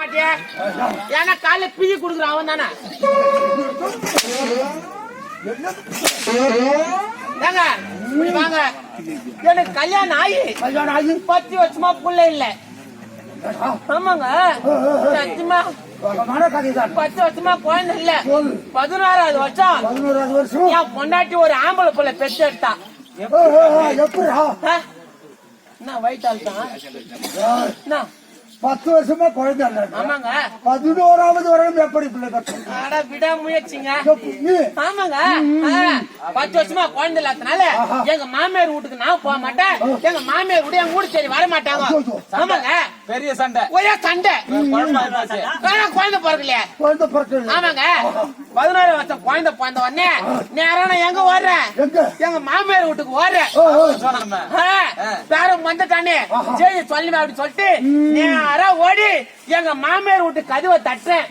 மாட்டியா? ஏன்னா காலைல பிஜி குடுக்குறான் அவன் தானே. ஏங்க வாங்க. எனக்கு கல்யாணம் ஆகி கல்யாணம் ஆகி? பத்து வருஷமா புள்ள இல்ல. ஆமாங்க. சத்தியமா. பத்து வருஷமா குழந்தை இல்ல. பதினாறாவது வருஷம். பதினோராவது வருஷம்? என் பொண்டாட்டி ஒரு ஆம்பளை புள்ள பெற்று எடுத்தா? என்ன வயிற்றால் தான் பத்து வருஷமா குழந்தை இல்ல ஆமாங்க. பதினோராவது வரையும் எப்படி பிள்ளை கட்டணும்? அட விடாமுயற்சிங்க நீ ஆமாங்க. பத்து வருஷமா குழந்தை இல்லாதனால எங்க மாமியார் வீட்டுக்கு நான் போக மாட்டேன். எங்க மாமியார் வீடு எங்க வீடு சரி வர மாட்டாங்க. ஆமாங்க பெரிய சண்டை. ஒரே சண்டை. குழந்தை பிறக்கலையே. குழந்தை பிறக்கல ஆமாங்க. பதினாறு வருஷம் குழந்தை பிறந்த உடனே நேரா நான் எங்க ஓடுறேன்? எங்க? எங்க மாமியார் வீட்டுக்கு ஓடுறேன். பேரும் வந்துட்டானே. சரி சொல்லி அப்படின்னு சொல்லிட்டு நேரா ஓடி எங்க மாமியார் வீட்டு கதவை தட்டுறேன்.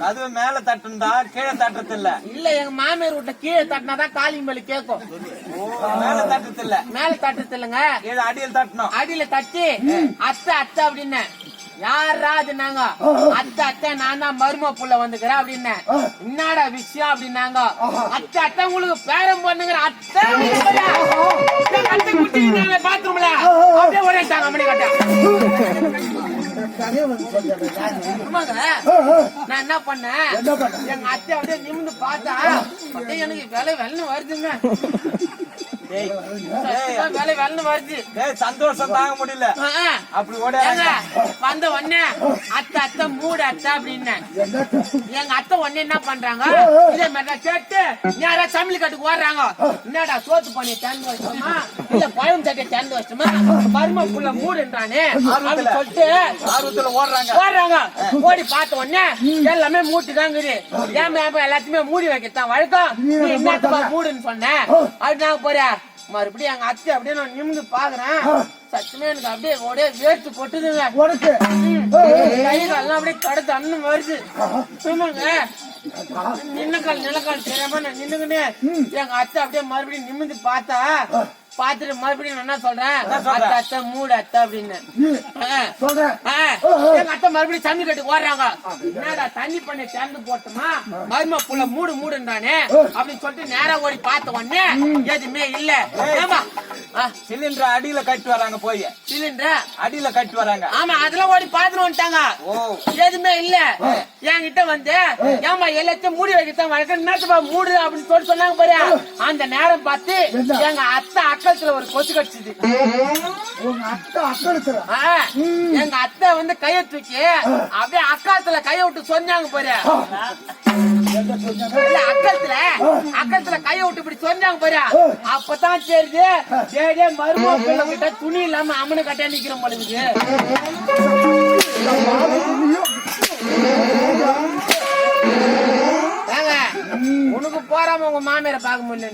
கதவு மேல தட்டுண்டா கீழே தட்டுறது இல்ல இல்ல எங்க மாமியார் வீட்டுல கீழே தட்டினாதான் காலிங் மேல கேக்கும். மேல தட்டுறது இல்ல மேல தட்டுறது இல்லைங்க அடியில் தட்டணும். அடியில தட்டி அத்தை அத்தை அப்படின்னு யாரா அது நாங்க அத்தை அத்தை நான் தான் மரும புள்ள வந்துக்கிறேன் அப்படின்னு. என்னடா விஷயம் அப்படின்னாங்க. அத்தை அத்தை உங்களுக்கு பேரம் பண்ணுங்கிற அத்தை அத்தை பாத்ரூம்ல? அப்படியே மணி கட்ட. ஓ. நான் என்ன பண்ணேன்? எங்க அத்தை அப்படியே நிமிந்து பார்த்தா எனக்கு வேலை வெள்ளம் வருதுங்க. சந்தோஷம் தாங்க முடியல. அப்படி ஓட வந்த உடனே அத்தை அத்தை மூடு அத்தை அப்படின்னு. எங்க அத்தை உடனே என்ன பண்றாங்க? இதே மாதிரி கேட்டு நேரா சமையல் கட்டுக்கு ஓடுறாங்க என்னடா சோத்து பண்ணி திறந்து வச்சோமா இல்ல குழம்பு சட்டையை திறந்து வச்சோமா மரும புள்ள மூடுன்றானே சொல்லிட்டு ஆர்வத்துல ஓடுறாங்க. ஓடுறாங்க. ஓடி பார்த்த உடனே எல்லாமே மூட்டு தான் இருக்குது ஏன் எல்லாத்தையுமே மூடி வைக்கத்தான் வழக்கம். நீ மூடுன்னு நான் போறியா மறுபடியும் எங்க அத்தை அப்படியே நான் நிமிந்து பாக்குறேன். சத்தியமே எனக்கு அப்படியே ஒரே வேர்த்து கொட்டுதுங்க. உனக்கு? கை கால்லாம் அப்படியே கடத்து அண்ணன் வருது. ஆமாங்க. நின்னக்கால் நிலக்கால் தெரியாம நான் நின்னுக்கின்னு. எங்க அத்தை அப்படியே மறுபடியும் நிமிந்து பார்த்தா பார்த்துட்டு மறுபடியும் நான் என்ன சொல்றேன்? அத்தை அத்தை மூடு அத்தை அப்படின்னு. எங்க அத்தை மறுபடியும் தண்ணி கட்டு ஓடுறாங்க. என்னடா தண்ணி பண்ணி திறந்து போட்டுமா? மரும புள்ள மூடு மூடுன்றானே? அப்படின்னு சொல்லிட்டு நேரா ஓடி பார்த்த உடனே எதுவுமே இல்ல. ஏமா சிலிண்டர் அடியில கட்டி வராங்க போய். சிலிண்டர்? அடியில கட்டி வராங்க. ஆமா அதெல்லாம் ஓடி பாத்துட்டு வந்துட்டாங்க. எதுவுமே இல்ல. என்கிட்ட வந்து ஏமா எல்லாத்தையும் மூடி வைக்கத்தான் வழக்கம் என்னத்துப்பா மூடு அப்படின்னு சொல்லி சொன்னாங்க பாரு. அந்த நேரம் பார்த்து எங்க அத்தை அக்கத்துல ஒரு கொசு கடிச்சுது. உங்க அத்தை எங்க அத்தை வந்து கைய தூக்கி அப்படியே அக்காத்துல கைய விட்டு சொன்னாங்க பாரு. அக்கத்துல அக்கத்துல கைய விட்டு இப்படி சொன்னாங்க பாரு. அப்பதான் தெரியுது டேடே மருமக பிள்ளை கிட்ட துணி இல்லாம அம்மனு கட்டா நிக்கிற பொழுது. உனக்கு போறாம உங்க மாமியார பார்க்க முடியல.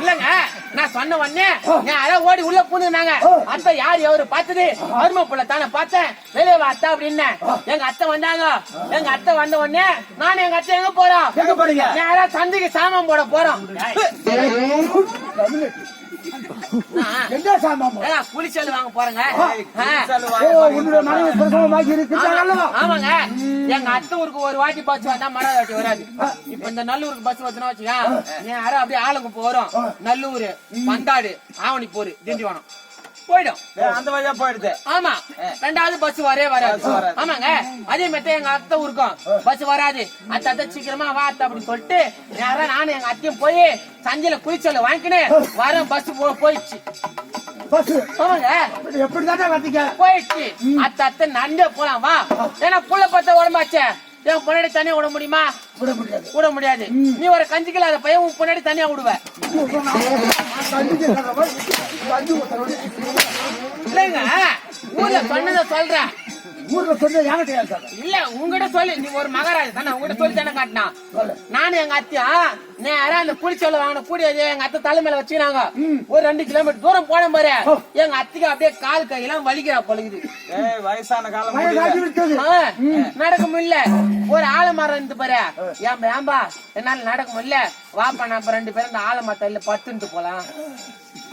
இல்லங்க நான் சொன்ன உடனே நான் அதான் ஓடி உள்ள பூந்துனாங்க அத்தை யார் எவரு பார்த்தது? மரும புள்ள தானே பார்த்தேன். வெளியே வா அத்தை அப்படின்னு. எங்க அத்தை வந்தாங்க. எங்க அத்தை வந்த உடனே நானும் எங்க அத்தை எங்க போறோம்? எங்க போறீங்க? நேரா சந்தைக்கு சாமான் போட போறோம். புளிச்சல் வாங்க போறேங்க. மனைவி பிரசவமாகி ஆமாங்க. எங்க அத்தை ஊருக்கு ஒரு வாட்டி பஸ் வந்தா மழை வாட்டி வராது. இப்ப இந்த நல்லூருக்கு பஸ் வச்சுனா வச்சுக்கா நேரம் அப்படியே ஆளுங்க போறோம். நல்லூர் பந்தாடு ஆவணி போரு திண்டிவனம். போயிடும். அந்த வழியா போயிடுது. ஆமா. ரெண்டாவது பஸ் வரவே வராது. ஆமாங்க. அதே மாதிரி எங்க அத்தை ஊருக்கும். பஸ் வராது. அத்தை அத்தை சீக்கிரமா வா அத்தை அப்படின்னு சொல்லிட்டு நேரா நானும் எங்க அத்தையும் போய் சந்தையில குளிச்சல வாங்கிக்கின்னு வர பஸ். போயிடுச்சு. போயிடுச்சு அத்தை அத்தை நண்டே போலாம் வா. ஏன்னா புள்ள பத்த உடம்பாச்சே என் பொன்னாடி தனியா விட முடியுமா? விட முடியாது. விட முடியாது. நீ ஒரு கஞ்சிக்கல அதை பையன் உன் பொன்னாடி தனியா விடுவ. இல்லைங்க. ஊர்ல சொன்னதை சொல்றேன் ஊர்ல சொன்ன இல்ல உங்ககிட்ட சொல்லி. நீ ஒரு மகாராஜா தானே. உங்ககிட்ட சொல்லி தானே காட்டினான். நானும் எங்க அத்தையா நேரா அந்த குளிச்சோல வாங்கின கூடியது எங்க அத்தை தலைமையில வச்சுக்கிறாங்க ஒரு ரெண்டு கிலோமீட்டர் தூரம் போன பாரு. எங்க அத்தைக்கு அப்படியே கால் கையெல்லாம் வலிக்கிறா பழகுது ஏய் வயசான காலம் நடக்க முடியல. ஒரு ஆலமரம் இருந்து பாரு. ஏன் ஏம்பா என்னால நடக்க முடியல. வாப்பா நான் இப்ப ரெண்டு பேரும் இந்த ஆலமரத்துல பத்துன்ட்டு போலாம்.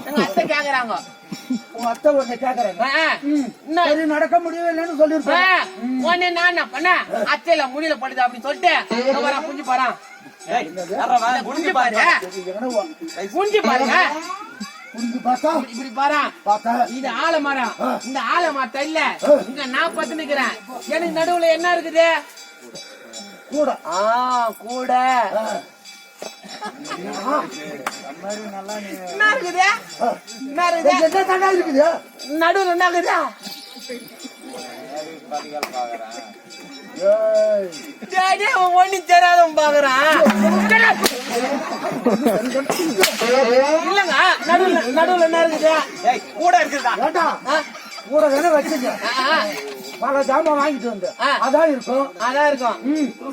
எங்க அத்தை கேக்குறாங்க. உங்க அத்தை உன்னை கேக்குறாங்க? சரி நடக்க முடியலன்னு ஆ, சொல்லிருப்பாங்க உடனே நான் என்ன பண்ணேன் அத்தையில முடியல படுது அப்படின்னு சொல்லிட்டு குஞ்சு பாறான் குஞ்சு பாரு. குஞ்சு பாருங்க இப்படி இது ஆலமரம் இந்த ஆலமரத்தை இல்ல. இங்க நான் பத்து நிக்கிறேன். எனக்கு நடுவுல என்ன இருக்குது? கூட. ஆ கூட. நடுவுல என்ன இருக்குது? பாதிகள் பாக்குறேன். ஏய், டேய், டேய், அவன் ஒண்ணும் தெரியாதவன் பாக்குறான். இல்லங்க நடுவுல நடுவுல என்ன இருக்குது? கூட இருக்குதா? கூட தானே வச்சுங்க பல ஜாமான் வாங்கிட்டு வந்து. அதான் இருக்கும். அதான் இருக்கும்.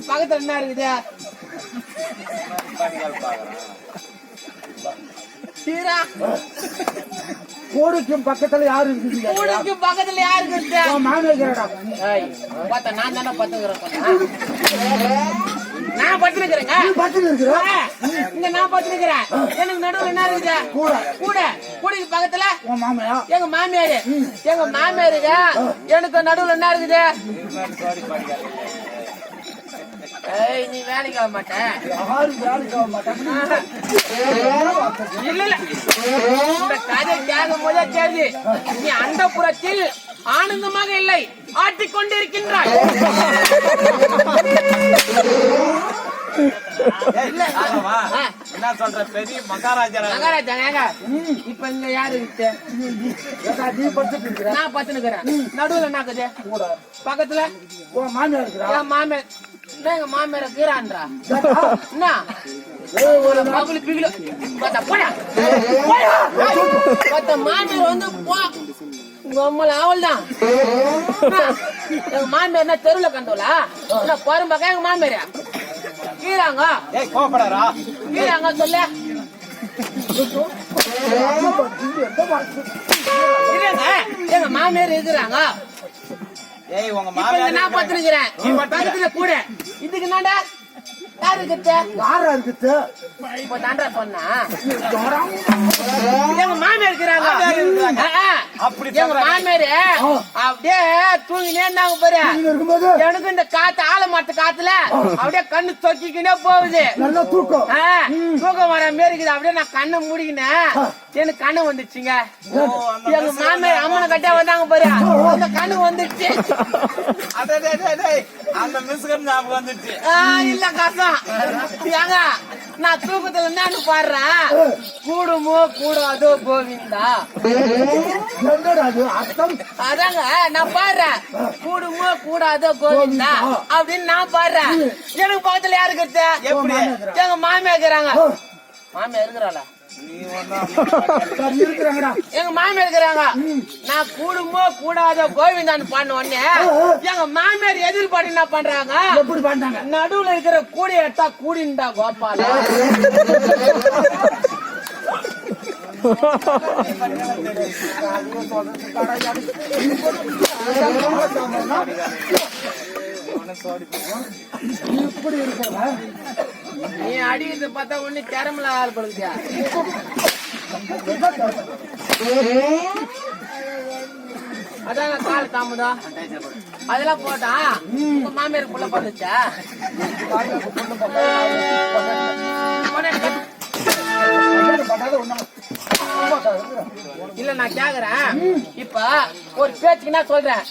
பக்கத்துல என்ன இருக்குது? கூடைக்கும் பக்கத்துல யாரு கூடைக்கு பக்கத்துல யாரு இருக்குது? உன் மாமி பார்த்தா நான் தானே பத்துக்கிறேன் நான் இருக்கிற இங்க நான் பத்துக்கிறேன் எனக்கு நடுவுல என்ன இருக்குது? கூட. கூட. கூடைக்கு பக்கத்துல எங்க மாமியாரு. எங்க மாமியாருங்க எனக்கு நடுவுல என்ன இருக்குது. ஏய் நீ வேலைக்கு ஆக மாட்ட. யாரும் வேலைக்கு ஆக மாட்டாங்க இல்ல இல்ல. இந்த கதை கேட்கும் போதே தெரியுது நீ அந்த புறத்தில் ஆனந்தமாக இல்லை ஆட்டிக் கொண்டிருக்கின்றாய் ஏய், யாரா வா. ஆ. என்ன சொல்ற பெரிய மகாராஜா மகாராஜா ஏங்க? இப்ப இங்க யாரு நீ படுத்துட்டு இருக்கிற. நான் பத்துனுக்குறேன் நடுவுல என்ன கூட பக்கத்துல? உன் மாமியா இருக்கிறா? மாமியார். என்ன எங்க மாமியார கீரான்றா ஏண்டா, என்ன? பிகிலு. பார்த்தா போடா. போடா. பார்த்த மாமியார் வந்து போ. உங்க அம்மால அவள் தான். எங்க மாமியார் என்ன தெருவுல கண்டோலா என்ன போறம்பாக்கா எங்க மாமியார்? கீழாங்க கீழாங்க சொல்ல. எங்க மாமியார் இருக்கிறாங்க ஏய் உங்க நான் மாமியார் பத்துனுக்கிறேன் நீ. பக்கத்துல கூட இதுக்கு என்னடா யாரு கிட்ட யாரா இருக்குது இப்போ தாண்டா சொன்னா. எங்க மாமியார் இருக்கிறாங்க. அப்படி எங்க. மாமியாரு அப்படியே தூங்கினே இருந்தாங்க பாரு. இருக்கும்போது? எனக்கு இந்த காத்து ஆலமரத்து காத்துல அப்படியே கண்ணு தொக்கிக்கினே போகுது. நல்லா தூக்கம். தூக்கம் வர மாரி இருக்குது. அப்படியே நான் கண்ணை மூடிக்கினேன். எனக்கு கண்ணு வந்துச்சுங்க. எங்க மாமியார் அம்மனை கட்டியா வந்தாங்க பாரு. அந்த கண்ணு வந்துச்சு அடே. அந்த மிஸ்கர் ஞாபகம் வந்துச்சு. ஆ, இல்ல கசம் ஏங்க நான் தூக்கத்துல என்னன்னு பாடுறேன் கூடுமோ கூடாதோ கோவிந்தா. அதாங்க நான் பாடுறேன் கூடுமோ கூடாதோ கோவிந்தா அப்படின்னு நான் பாடுறேன் எனக்கு பக்கத்துல யாரு இருக்கிறது எப்படி? எங்க மாமியா இருக்கிறாங்க மாமியா இருக்கிறாளா? எங்க மாமியார் இருக்கிறாங்க. நான் கூடுமோ கூடாதோ கோவிந்தான்னு பாடின உடனே எங்க மாமியார் எதிர்பார்த்து என்ன பண்றாங்க? எப்படி பண்ணாங்க நடுவுல இருக்கிற கூடி எடுத்தா கூடிண்டா கோபால. இப்படி இருக்கிறவ நீ அடிக்கிறது பார்த்தா ஒண்ணு கேரமல ஆள் படுத்தியா அதாங்க கால் தாமதம் அதெல்லாம் போட்டா உங்க மாமியார் புள்ள பண்ணுச்சா இல்ல நான் கேக்குறேன். இப்ப ஒரு பேச்சுக்கு நான் சொல்றேன்.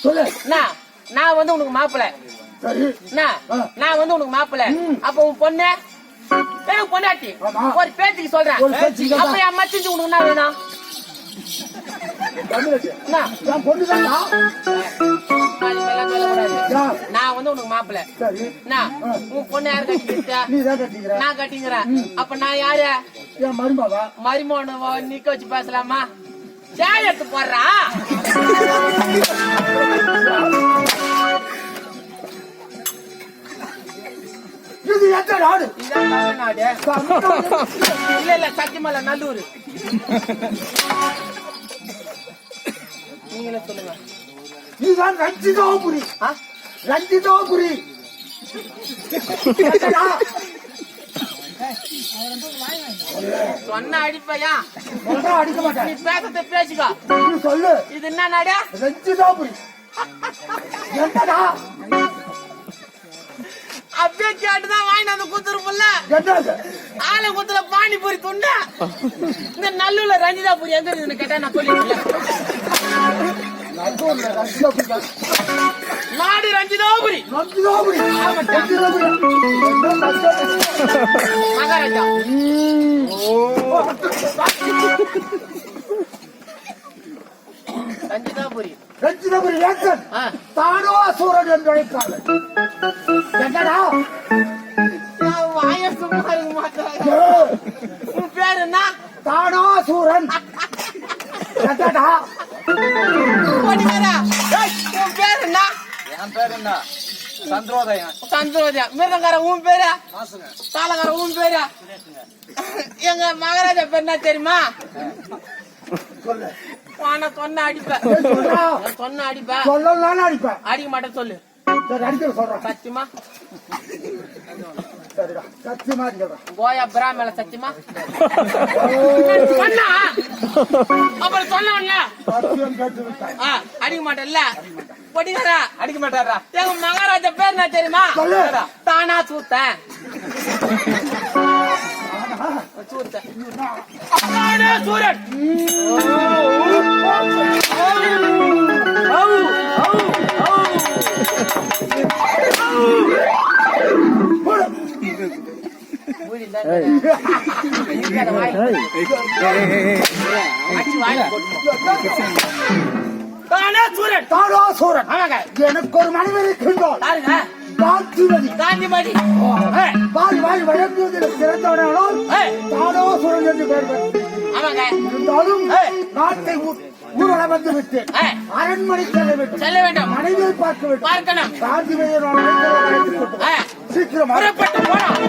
நான் வந்து உனக்கு மாப்பிள்ள. நான் வந்து உனக்கு மாப்பிள்ள. அப்ப உன் பொண்ணு? பொண்டாட்டி. ஒரு பேச்சுக்கு சொல்றேன். அப்ப என் மச்சிஞ்சு உனக்கு என்ன வேணும். நான் வந்து உனக்கு மாப்பிள்ள. உன் பொண்ணு யாரு கட்டிக்கிட்ட நான் கட்டிங்கிறேன் அப்ப நான் யாரு? மருமோன நிக்க வச்சு பேசலாமா? சேர் எடுத்து போடுறா. இது எந்த நாடு? இதான் தமிழ்நாடு. இல்ல இல்ல சத்தியமல்ல நல்லூர். நீங்களே சொல்லுங்க. இதுதான் ரஞ்சிதாபுரி? ரஞ்சிதாபுரி. நா- சொன்ன அடிப்பையா? அடிக்க நீ மாட்டேன் பேசத்தை பேசிக்கோ. நீ சொல்லு. இது என்ன நாடா? ரஞ்சிதாபுரி. என்னடா? அப்படியே கேட்டுதான் வாங்கி வந்து குத்துருப்பல என்னது? ஆலை குத்துல பானிபூரி துண்டா. இந்த நல்லூர்ல ரஞ்சிதாபுரி எங்க இருக்குன்னு கேட்டா நான் தான். நாடு ரஞ்சிதாபுரி? மகாராஜா. ரஞ்சிதாபுரி. ரஞ்சிதாபுரி ஆ. தானோ அசூரன் என்று அழைப்பார்கள். என்னடா? வாய சும்மா இருக்க மாட்டேன் ஏ, உன் பேர் என்ன? தானோ அசூரன். என்னடா? உன் பேர் என்ன? என் பேர் என்ன? சந்திரோதயம் சந்திரோதயா மிருதங்கார உன் பேரு? மாசுங்க. தாளகார உன் பேரு? எங்க மகாராஜா பேர் என்ன தெரியுமா? சொல்லு. வான சொன்ன அடிப்பேன் ஏய், சொல்றா. சொன்ன அடிப்பேன் சொல்லலாம் அடிப்பேன் அடிக்க மாட்டேன் சொல்லு. சரி அடிக்கிற சொல்றேன் சத்தியமா? சரிடா சத்தியமா அடிக்கிறேன் கோயா பிராமல சத்தியமா? சொன்னா. அப்புறம் சொன்னவன்ல. சத்தியம் கேட்டு விட்டேன் ஆ, அடிக்க மாட்டேன்ல. பொடிகாரா. அடிக்க மாட்டாரா எங்க மகாராஜா பேர் என்ன தெரியுமா. தானா சூத்தன். எனக்கு ஒரு மனைவி இருக்கின்றாள் காஞ்சிபதி காஞ்சிபதி பால் வாய் வழங்குவதில் சிறந்தவனாலும் தானோ சுரன் என்று பெயர் இருந்தாலும் நாட்டை ஊர்வலம் வந்து விட்டு அரண்மனை செல்ல வேண்டும். செல்ல வேண்டும். மனைவியை பார்க்க வேண்டும். பார்க்கணும். காஞ்சிபதியை சீக்கிரம். புறப்பட்டு போனோம்